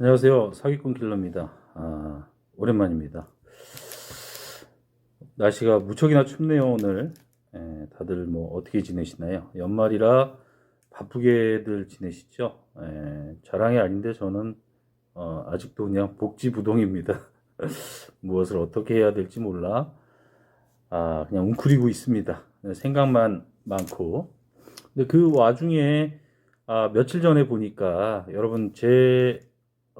안녕하세요. 사기꾼 킬러입니다. 아, 오랜만입니다. 날씨가 무척이나 춥네요, 오늘. 예, 다들 뭐 어떻게 지내시나요? 연말이라 바쁘게들 지내시죠? 예, 자랑이 아닌데 저는 어, 아직도 그냥 복지부동입니다. 무엇을 어떻게 해야 될지 몰라. 아, 그냥 웅크리고 있습니다. 생각만 많고. 근데 그 와중에 아, 며칠 전에 보니까 여러분 제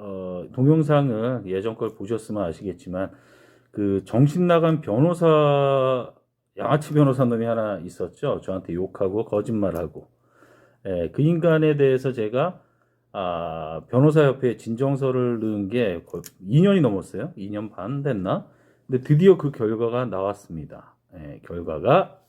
어, 동영상을 예전 걸 보셨으면 아시겠지만 그 정신 나간 변호사 양아치 변호사 놈이 하나 있었죠. 저한테 욕하고 거짓말하고 예, 그 인간에 대해서 제가 아, 변호사협회에 진정서를 넣은 게 거의 2년이 넘었어요. 2년 반 됐나? 근데 드디어 그 결과가 나왔습니다. 예, 결과가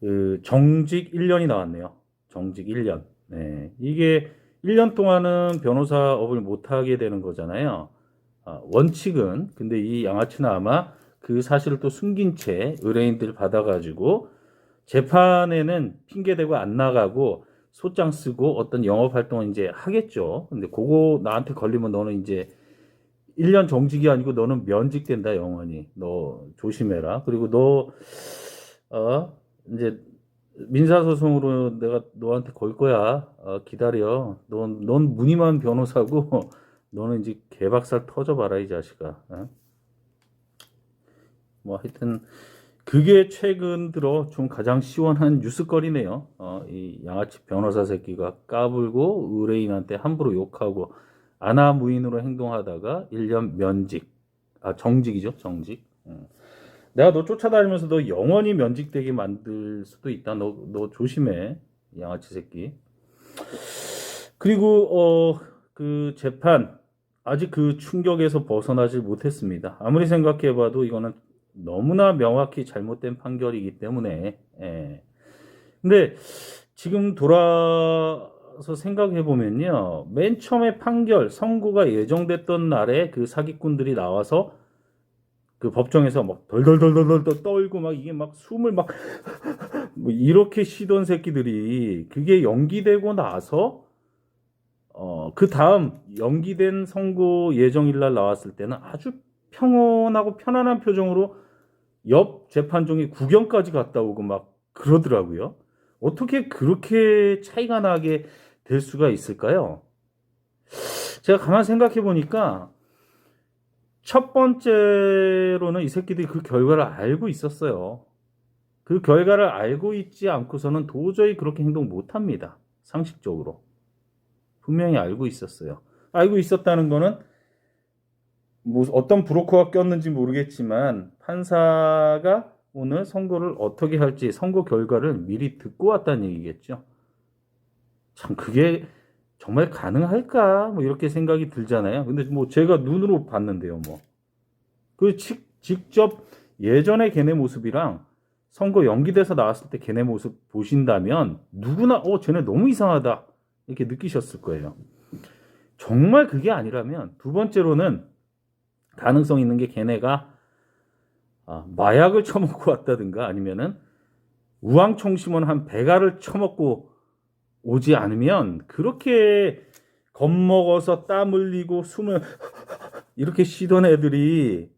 그 정직 1년이 나왔네요. 정직 1년. 네. 이게 1년 동안은 변호사 업을 못하게 되는 거잖아요. 아, 원칙은, 근데 이 양아치는 아마 그 사실을 또 숨긴 채 의뢰인들 받아가지고 재판에는 핑계대고 안 나가고 소장 쓰고 어떤 영업 활동을 이제 하겠죠. 근데 그거 나한테 걸리면 너는 이제 1년 정직이 아니고 너는 면직된다, 영원히. 너 조심해라. 그리고 너, 어, 이제 민사소송으로 내가 너한테 걸 거야. 어, 기다려. 넌, 넌 무늬만 변호사고, 너는 이제 개박살 터져봐라, 이 자식아. 어? 뭐 하여튼, 그게 최근 들어 좀 가장 시원한 뉴스거리네요. 어, 이 양아치 변호사 새끼가 까불고 의뢰인한테 함부로 욕하고 아나무인으로 행동하다가 1년 면직, 아, 정직이죠, 정직. 음. 내가 너 쫓아다니면서 너 영원히 면직되게 만들 수도 있다. 너, 너 조심해. 양아치 새끼. 그리고, 어, 그 재판, 아직 그 충격에서 벗어나질 못했습니다. 아무리 생각해봐도 이거는 너무나 명확히 잘못된 판결이기 때문에, 예. 근데 지금 돌아서 생각해보면요. 맨 처음에 판결, 선고가 예정됐던 날에 그 사기꾼들이 나와서 그 법정에서 막 덜덜덜덜덜 떨고 막 이게 막 숨을 막 뭐 이렇게 쉬던 새끼들이 그게 연기되고 나서 어 그 다음 연기된 선고 예정일 날 나왔을 때는 아주 평온하고 편안한 표정으로 옆 재판정에 구경까지 갔다 오고 막 그러더라고요. 어떻게 그렇게 차이가 나게 될 수가 있을까요? 제가 가만 생각해 보니까 첫 번째로는 이 새끼들이 그 결과를 알고 있었어요. 그 결과를 알고 있지 않고서는 도저히 그렇게 행동 못 합니다. 상식적으로. 분명히 알고 있었어요. 알고 있었다는 거는 뭐 어떤 브로커가 꼈는지 모르겠지만 판사가 오늘 선고를 어떻게 할지 선고 결과를 미리 듣고 왔다는 얘기겠죠. 참 그게 정말 가능할까? 뭐 이렇게 생각이 들잖아요. 근데 뭐 제가 눈으로 봤는데요, 뭐. 그 직접 예전에 걔네 모습이랑 선거 연기돼서 나왔을 때 걔네 모습 보신다면 누구나 어 쟤네 너무 이상하다 이렇게 느끼셨을 거예요. 정말 그게 아니라면 두 번째로는 가능성 있는 게 걔네가 아, 마약을 처먹고 왔다든가 아니면은 우황청심원 한 배가를 처먹고 오지 않으면 그렇게 겁먹어서 땀 흘리고 숨을 이렇게 쉬던 애들이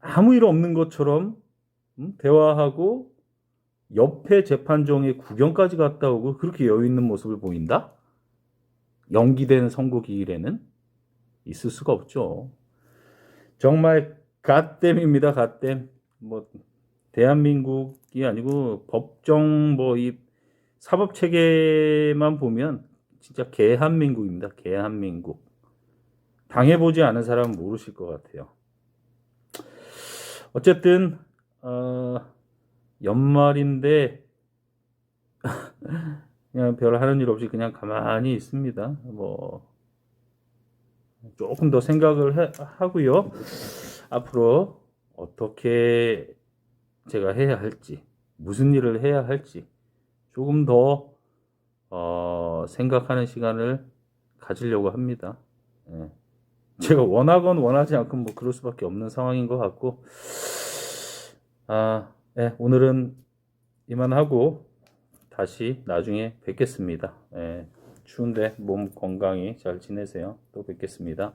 아무 일 없는 것처럼 음, 대화하고 옆에 재판정에 구경까지 갔다 오고 그렇게 여유 있는 모습을 보인다? 연기된 선고 기일에는 있을 수가 없죠. 정말 갓댐입니다. 갓댐. 뭐 대한민국이 아니고 법정 뭐이 사법 체계만 보면 진짜 개한민국입니다. 개한민국. 당해보지 않은 사람은 모르실 것 같아요. 어쨌든 어, 연말인데 그냥 별 하는 일 없이 그냥 가만히 있습니다. 뭐 조금 더 생각을 해, 하고요. 앞으로 어떻게 제가 해야 할지, 무슨 일을 해야 할지 조금 더 어, 생각하는 시간을 가지려고 합니다. 예. 제가 원하건 원하지 않건 뭐 그럴 수밖에 없는 상황인 것 같고 아, 예, 오늘은 이만하고 다시 나중에 뵙겠습니다. 예, 추운데 몸 건강히 잘 지내세요. 또 뵙겠습니다.